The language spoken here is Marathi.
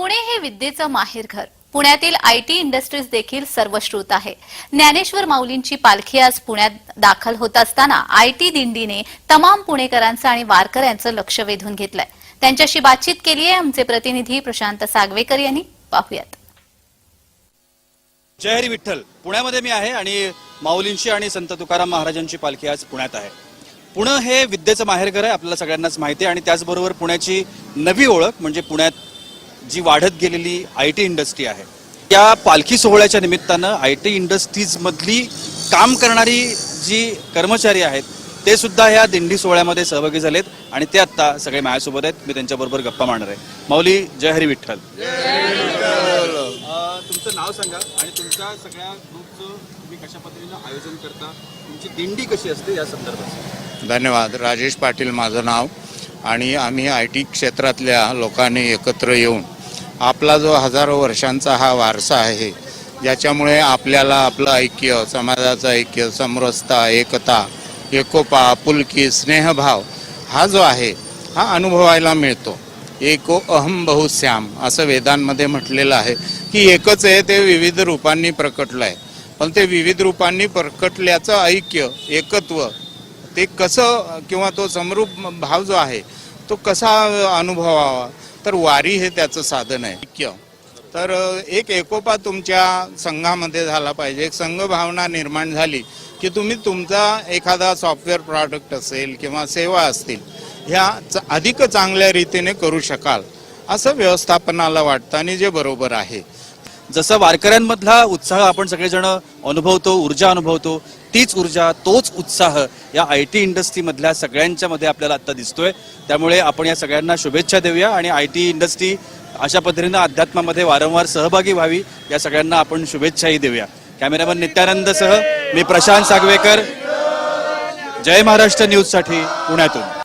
पुणे हे विद्येचं माहेरघर पुण्यातील आय टी इंडस्ट्रीज देखील सर्वश्रुत आहे. ज्ञानेश्वर माऊलींची पालखी आज पुण्यात दाखल होत असताना आय टी दिंडीने तमाम पुणेकरांचं आणि वारकऱ्यांचं लक्ष वेधून घेतलंय. त्यांच्याशी बातचीत केली आहे आमचे प्रतिनिधी प्रशांत सागवेकर यांनी. पाहूयात. जय हरी विठ्ठल. पुण्यामध्ये मी आहे आणि माऊलींची आणि संत तुकाराम महाराजांची पालखी आज पुण्यात आहे. पुणे हे विद्येचं माहेरघर आहे आपल्याला सगळ्यांनाच माहिती आहे. आणि त्याचबरोबर पुण्याची नवी ओळख म्हणजे पुण्यात जी वाढत गेलेली आय टी इंडस्ट्री आहे या पालखी सोहळ्याच्या निमित्तानं आय टी इंडस्ट्रीजमधली काम करणारी जी कर्मचारी आहेत ते सुद्धा या दिंडी सोहळ्यामध्ये सहभागी झालेत आणि ते आत्ता सगळे माझ्यासोबत आहेत. मी त्यांच्याबरोबर गप्पा मारणार आहे. माऊली जय हरी विठ्ठल. अ, तुमचं नाव सांगा आणि तुमच्या सगळ्या ग्रुपचं तुम्ही कशा पद्धतीनं आयोजन करता? तुमची दिंडी कशी असते या संदर्भात? धन्यवाद. राजेश पाटील माझं नाव. आणि आम्ही आय टी क्षेत्रातल्या लोकांनी एकत्र येऊन आपला जो हजारो वर्षांचा हा वारसा आहे ज्याच्यामुळे आपल्याला आपलं ऐक्य समाजाचं ऐक्य समरसता एकता एकोपा आपुलकी स्नेहभाव हा जो आहे हा अनुभवायला मिळतो. एको अहम बहुश्याम असं वेदांमध्ये म्हटलेलं आहे की एकच आहे ते विविध रूपांनी प्रकटलं आहे पण ते विविध रूपांनी प्रकटल्याचं ऐक्य एकत्व ते कसं किंवा तो समरूप भाव जो आहे तो कसा अनुभवावा? तर वारी हे त्याचं साधन आहे ऐक्य. तर एक एकोपा तुमच्या संघामध्ये झाला पाहिजे. एक संघ भावना निर्माण झाली की तुम्ही तुमचा एखादा सॉफ्टवेअर प्रॉडक्ट असेल किंवा सेवा असतील ह्या च- अधिक चांगल्या रीतीने करू शकाल असं व्यवस्थापनाला वाटतं आणि जे बरोबर आहे. जसं वारकऱ्यांमधला उत्साह आपण सगळेजण अनुभवतो ऊर्जा अनुभवतो तीच ऊर्जा तोच उत्साह या आय टी इंडस्ट्रीमधल्या सगळ्यांच्या मध्ये आपल्याला आता दिसतोय. त्यामुळे आपण या सगळ्यांना शुभेच्छा देऊया आणि आय टी इंडस्ट्री अशा पद्धतीनं अध्यात्मामध्ये वारंवार सहभागी व्हावी या सगळ्यांना आपण शुभेच्छाही देऊया. कॅमेरामन नित्यानंदसह मी प्रशांत सागवेकर. जय महाराष्ट्र न्यूजसाठी पुण्यातून.